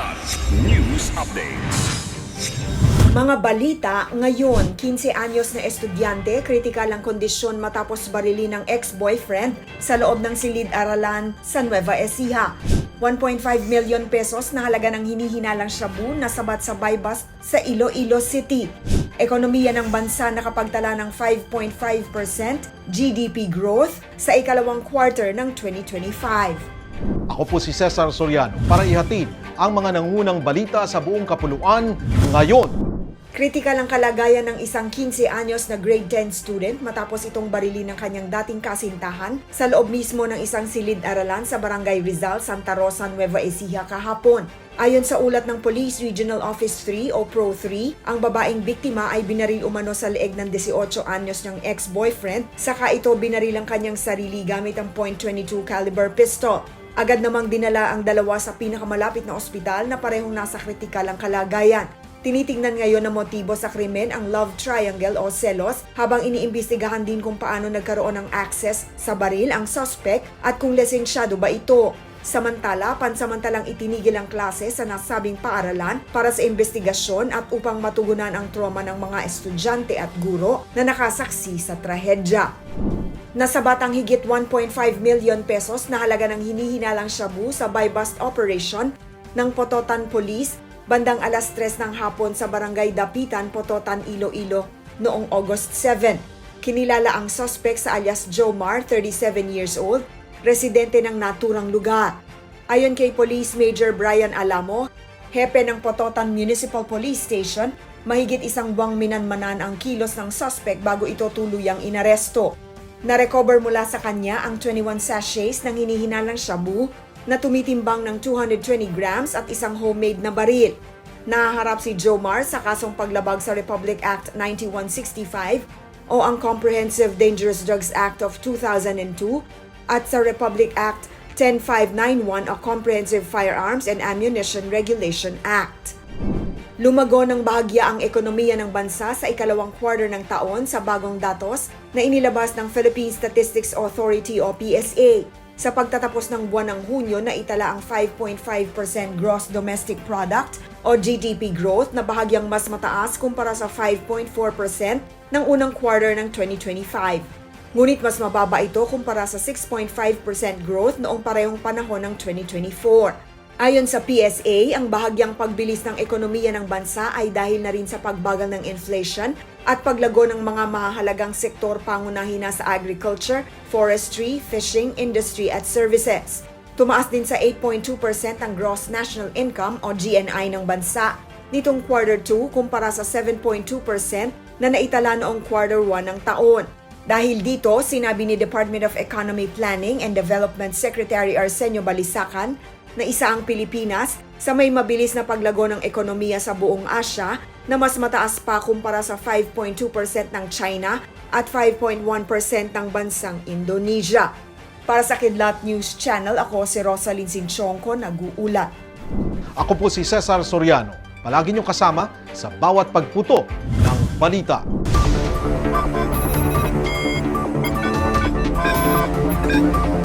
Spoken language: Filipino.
Kilat News Updates. Mga balita, ngayon, 15 anyos na estudyante, kritikal ang kondisyon matapos barili ng ex-boyfriend sa loob ng silid-aralan sa Nueva Ecija. 1.5 million pesos na halaga ng hinihinalang shabu na sabat sa buy sa Iloilo City. Ekonomiya ng bansa nakapagtala ng 5.5% GDP growth sa ikalawang quarter ng 2025. Ako po si Cesar Soriano para ihatid ang mga nangunang balita sa buong kapuluan ngayon. Kritikal ang kalagayan ng isang 15 anyos na grade 10 student matapos itong barili ng kanyang dating kasintahan sa loob mismo ng isang silid-aralan sa Barangay Rizal, Santa Rosa, Nueva Ecija kahapon. Ayon sa ulat ng Police Regional Office 3 o Pro 3, ang babaeng biktima ay binaril umano sa leeg ng 18 anyos niyang ex-boyfriend, saka ito binaril ang kanyang sarili gamit ang .22 caliber pistol. Agad namang dinala ang dalawa sa pinakamalapit na ospital na parehong nasa kritikal ang kalagayan. Tinitingnan ngayon ng motibo sa krimen ang love triangle o selos habang iniimbestigahan din kung paano nagkaroon ng access sa baril ang suspect at kung lisensyado ba ito. Samantala, pansamantalang itinigil ang klase sa nasabing paaralan para sa investigasyon at upang matugunan ang trauma ng mga estudyante at guro na nakasaksi sa trahedya. Nasabat ang higit 1.5 million pesos na halaga ng hinihinalang shabu sa buy-bust operation ng Pototan Police bandang alas 3 ng hapon sa Barangay Dapitan, Pototan, Iloilo noong August 7. Kinilala ang suspect sa alias Jomar, 37 years old, residente ng naturang lugar. Ayon kay Police Major Brian Alamo, hepe ng Pototan Municipal Police Station, mahigit isang buwang minanmanan ang kilos ng suspect bago ito tuluyang inaresto. Narecover mula sa kanya ang 21 sachets ng hinihinalang shabu na tumitimbang ng 220 grams at isang homemade na baril. Nahaharap si Jomar sa kasong paglabag sa Republic Act 9165 o ang Comprehensive Dangerous Drugs Act of 2002 at sa Republic Act 10591 o Comprehensive Firearms and Ammunition Regulation Act. Lumago ng bahagya ang ekonomiya ng bansa sa ikalawang quarter ng taon sa bagong datos na inilabas ng Philippine Statistics Authority o PSA. Sa pagtatapos ng buwan ng Hunyo na itala ang 5.5% gross domestic product o GDP growth na bahagyang mas mataas kumpara sa 5.4% ng unang quarter ng 2025. Ngunit mas mababa ito kumpara sa 6.5% growth noong parehong panahon ng 2024. Ayon sa PSA, ang bahagyang pagbilis ng ekonomiya ng bansa ay dahil na rin sa pagbagal ng inflation at paglago ng mga mahahalagang sektor pangunahin na sa agriculture, forestry, fishing, industry at services. Tumaas din sa 8.2% ang gross national income o GNI ng bansa nitong quarter 2 kumpara sa 7.2% na naitala noong quarter 1 ng taon. Dahil dito, sinabi ni Department of Economy Planning and Development Secretary Arsenio Balisacan na isa ang Pilipinas sa may mabilis na paglago ng ekonomiya sa buong Asya na mas mataas pa kumpara sa 5.2% ng China at 5.1% ng bansang Indonesia. Para sa Kidlat News Channel, ako si Rosalyn Sinchonko, nag-uulat. Ako po si Cesar Soriano. Palagi niyong kasama sa bawat pagputo ng balita. день.